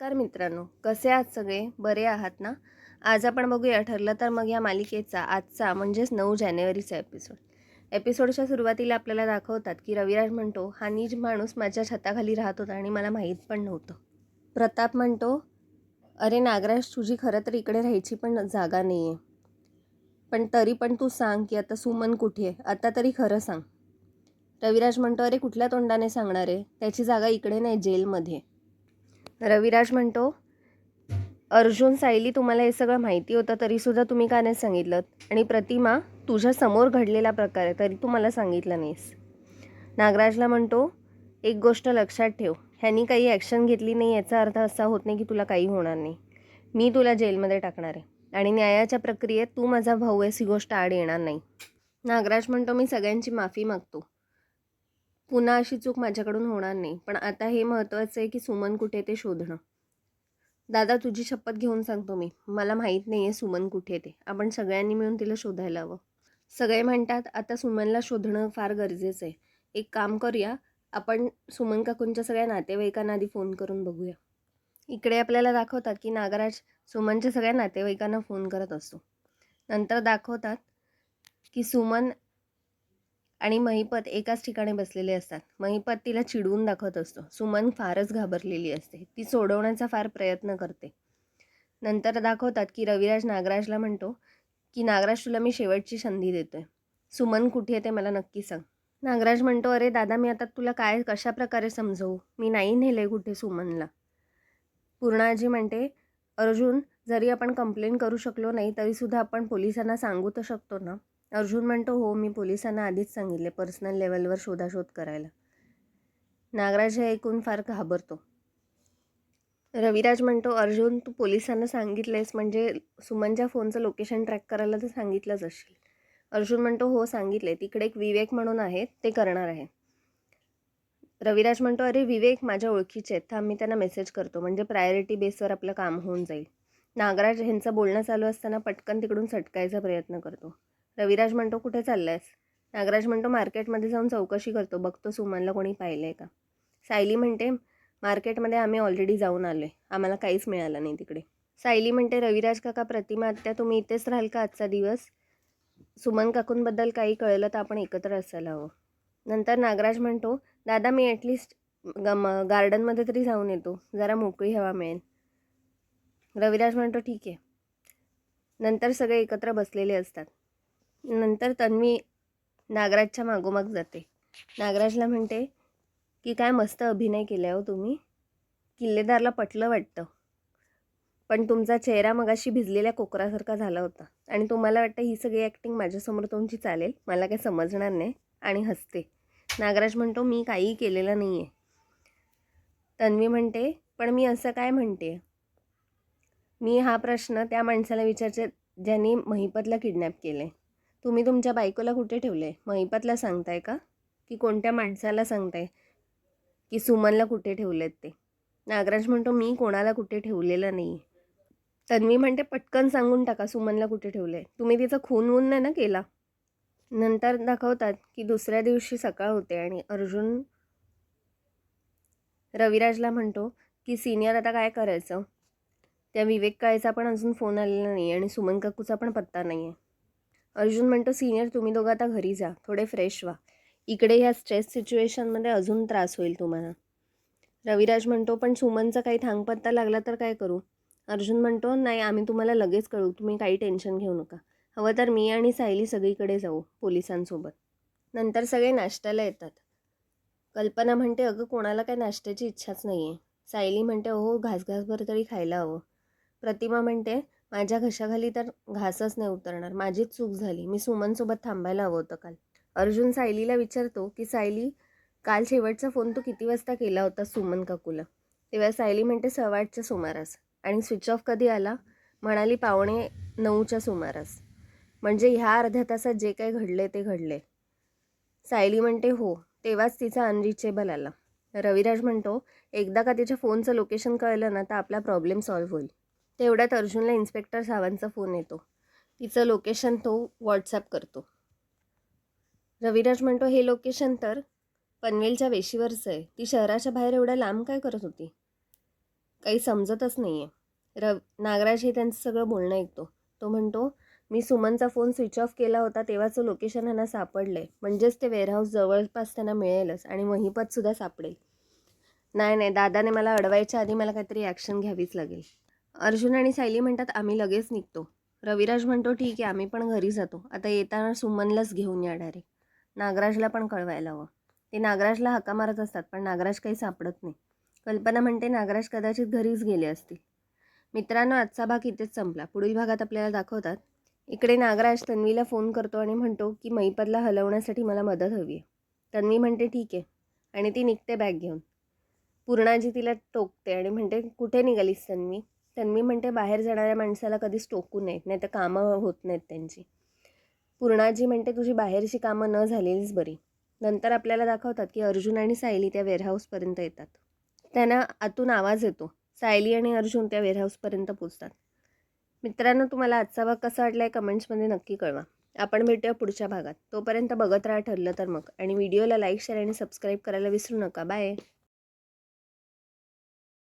नमस्कार मित्रांनो कसे आहात सगळे? बरे आहात ना? आज आपण बघूया ठरलं तर मग या मालिकेचा आजचा म्हणजेच नऊ जानेवारीचा एपिसोड एपिसोडच्या सुरुवातीला आपल्याला दाखवतात की रविराज म्हणतो हा नीज माणूस माझ्या छताखाली राहत होता आणि मला माहीत पण नव्हतं. प्रताप म्हणतो अरे नागराज तुझी खरं तर इकडे राहायची पण जागा नाही आहे पण तरी पण तू सांग की आता सुमन कुठे आहे? आता तरी खरं सांग. रविराज म्हणतो अरे कुठल्या तोंडाने सांगणार आहे? त्याची जागा इकडे नाही जेलमध्ये. रविराज म्हणतो अर्जुन सायली तुम्हाला हे सगळं माहिती होतं तरीसुद्धा तुम्ही का नाही सांगितलं? आणि प्रतिमा तुझ्या समोर घडलेला प्रकार आहे तरी तू मला सांगितलं नाहीस. नागराजला म्हणतो एक गोष्ट लक्षात ठेव ह्यांनी काही ॲक्शन घेतली नाही याचा अर्थ असा होत नाही की तुला काही होणार नाही. मी तुला जेलमध्ये टाकणार आहे आणि न्यायाच्या प्रक्रियेत तू माझा भाऊ आहेस ही गोष्ट आड येणार नाही. नागराज म्हणतो मी सगळ्यांची माफी मागतो. पुन्हा अशी चूक माझ्याकडून होणार नाही. पण आता हे महत्त्वाचं आहे की सुमन कुठे ते शोधणं. दादा तुझी शपथ घेऊन सांगतो मी. मला माहीत नाही आहे सुमन कुठे ते. आपण सगळ्यांनी मिळून तिला शोधायला हवं. सगळे म्हणतात आता सुमनला शोधणं फार गरजेचं आहे. एक काम करूया. आपण सुमन काकूंच्या सगळ्या नातेवाईकांना आधी फोन करून बघूया. इकडे आपल्याला दाखवतात की नागराज सुमनच्या सगळ्या नातेवाईकांना फोन करत असतो. नंतर दाखवतात की सुमन आणि महिपत एकाच ठिकाणी बसलेले असतात. महिपत तिला चिडवून दाखवत असतो. सुमन फारच घाबरलेली असते. ती सोडवण्याचा फार प्रयत्न करते. नंतर दाखवतात की रविराज नागराजला म्हणतो की नागराज तुला मी शेवटची संधी देतोय. सुमन कुठे आहे ते मला नक्की सांग. नागराज म्हणतो अरे दादा मी आता तुला काय कशा प्रकारे समजवू? मी नाही नेले कुठे सुमनला. पूर्णाजी म्हणते अर्जुन जरी आपण कंप्लेंट करू शकलो नाही तरीसुद्धा आपण पोलिसांना सांगू तर शकतो ना? अर्जुन म्हणतो हो मी पोलिसांना आधीच सांगितले पर्सनल लेवलवर शोधाशोध करायला. नागराज हे ऐकून फार घाबरतो. रविराज म्हणतो अर्जुन तू पोलिसांना सांगितलेस म्हणजे सुमनच्या फोनचं लोकेशन ट्रॅक करायला तर सांगितलंच असशील. अर्जुन म्हणतो हो सांगितले तिकडे एक विवेक म्हणून आहे ते करणार आहे. रविराज म्हणतो अरे विवेक माझ्या ओळखीचे आहेत. थांब मी त्यांना मेसेज करतो. म्हणजे प्रायोरिटी बेसवर आपलं काम होऊन जाईल. नागराज ह्यांचं बोलणं चालू असताना पटकन तिकडून सटकायचा प्रयत्न करतो. रविराज म्हणतो कुठे चाललायस? नागराज म्हणतो मार्केटमध्ये जाऊन चौकशी करतो. बघतो सुमनला कोणी पाहिलं आहे का. सायली म्हणते मार्केटमध्ये आम्ही ऑलरेडी जाऊन आलो आहे आम्हाला काहीच मिळालं नाही तिकडे. सायली म्हणते रविराज काका प्रतिमा आत्या तुम्ही इथेच राहाल का आजचा दिवस? सुमन काकूंबद्दल काही कळलं तर आपण एकत्र असायला हवं. नंतर नागराज म्हणतो दादा मी ॲटलिस्ट गम गार्डनमध्ये तरी जाऊन येतो. जरा मोकळी हवा मिळेल. रविराज म्हणतो ठीक आहे. नंतर सगळे एकत्र बसलेले असतात. नंतर तन्वी नागराजच्या मागोमाग जाते. नागराजला म्हणते की काय मस्त अभिनय केला हो तुम्ही. किल्लेदारला पटलं वाटतं. पण तुमचा चेहरा मगाशी भिजलेल्या कोकरासारखा झाला होता. आणि तुम्हाला वाटतं ही सगळी ॲक्टिंग माझ्यासमोर तुमची चालेल? मला काही समजणार नाही आणि हसते. नागराज म्हणतो मी काहीही केलेलं नाही आहे तन्वी म्हणते पण मी असं काय म्हणते? मी हा प्रश्न त्या माणसाला विचारचे ज्यांनी महिपतला किडनॅप केले तुम्ही तुमच्या बायकोला कुठे ठेवले? महिपतला सांगताय का? की कोणत्या माणसाला सांगताय? की सुमनला कुठे ठेवलेत ते? नागराज म्हणतो मी कोणाला कुठे ठेवलेलं नाही तन्वी म्हणते पटकन सांगून टाका सुमनला कुठे ठेवले तुम्ही तिचा खून वून नाही ना केला? नंतर दाखवतात की दुसऱ्या दिवशी सकाळ होते आणि अर्जुन रविराजला म्हणतो की सिनियर आता काय करायचं? त्या विवेक काळेचा पण अजून फोन आलेला नाही आणि सुमन काकूचा पण पत्ता नाही आहे अर्जुन म्हणतो सिनियर तुम्ही दोघं आता घरी जा थोडे फ्रेश व्हा. इकडे ह्या स्ट्रेस सिच्युएशनमध्ये अजून त्रास होईल तुम्हाला. रविराज म्हणतो पण सुमनचा काही थांगपत्ता लागला तर काय करू? अर्जुन म्हणतो नाही आम्ही तुम्हाला लगेच कळू तुम्ही काही टेन्शन घेऊ नका. हवं तर मी आणि सायली सगळीकडे जाऊ पोलिसांसोबत. नंतर सगळे नाश्त्याला येतात. कल्पना म्हणते अगं कोणाला काय नाश्त्याची इच्छाच नाही आहे सायली म्हणते हो घासघासभर तरी खायला हवं. प्रतिमा म्हणते माझ्या घशाखाली तर घासच नाही उतरणार. माझीच चूक झाली. मी सुमनसोबत थांबायला हवं होतं काल. अर्जुन सायलीला विचारतो की सायली काल शेवटचा फोन तू किती वाजता केला होता सुमन काकूला? तेव्हा सायली म्हणते सव्वाआठच्या सुमारास. आणि स्विच ऑफ कधी आला? म्हणाली पावणे नऊच्या सुमारास. म्हणजे ह्या अर्ध्या तासात जे काही घडले ते घडले सायली म्हणते हो. तेव्हाच तिचा अनरिचेबल आला. रविराज म्हणतो एकदा का तिच्या फोनचं लोकेशन कळलं ना तर आपला प्रॉब्लेम सॉल्व्ह होईल. तेवढ्यात अर्जुनला इन्स्पेक्टर सावंतचा फोन येतो. तिचं लोकेशन तो व्हॉट्सॲप करतो. रविराज म्हणतो हे लोकेशन तर पनवेलच्या वेशीवरचं आहे. ती शहराच्या बाहेर एवढ्या लांब काय करत होती? काही समजतच नाही आहे रव नागराज हे त्यांचं सगळं बोलणं ऐकतो. तो म्हणतो मी सुमनचा फोन स्विच ऑफ केला होता तेव्हाचं लोकेशन ह्यांना सापडलं आहे म्हणजेच ते वेअरहाऊस जवळपास त्यांना मिळेलच आणि महिपतसुद्धा सापडेल. नाही नाही. दादाने मला अडवायच्या आधी मला काहीतरी ॲक्शन घ्यावीच लागेल. अर्जुन आणि सायली म्हणतात आम्ही लगेच निघतो. रविराज म्हणतो ठीक आहे आम्ही पण घरी जातो. आता येताना सुमनलाच घेऊन या डायरेक्ट नागराजला पण कळवायला हवं. ते नागराजला हाका मारत असतात पण नागराज काही सापडत नाही. कल्पना म्हणते नागराज कदाचित घरीच गेले असतील. मित्रांनो आजचा भाग इथेच संपला. पुढील भागात आपल्याला दाखवतात. इकडे नागराज तन्वीला फोन करतो आणि म्हणतो की मैपदला हलवण्यासाठी मला मदत हवी आहे. तन्वी म्हणते ठीक आहे. आणि ती निघते बॅग घेऊन. पूर्णाजी तिला टोकते आणि म्हणते कुठे निघालीस तन्वी? तन्वी म्हणते बाहेर जाणाऱ्या माणसाला कधीच टोकू नयेत नाही तर कामं होत नाहीत त्यांची. पूर्णाजी म्हणते तुझी बाहेरची कामं न झालेलीच बरी. नंतर आपल्याला दाखवतात की अर्जुन आणि सायली त्या वेअरहाऊसपर्यंत येतात. त्यांना आतून आवाज येतो. सायली आणि अर्जुन त्या वेअरहाऊसपर्यंत पोचतात मित्रांनो तुम्हाला आजचा भाग कसा वाटला आहे कमेंट्समध्ये नक्की कळवा. आपण भेटूया पुढच्या भागात. तोपर्यंत बघत राहा ठरलं तर मग. आणि व्हिडिओला लाईक शेअर आणि सबस्क्राईब करायला विसरू नका. बाय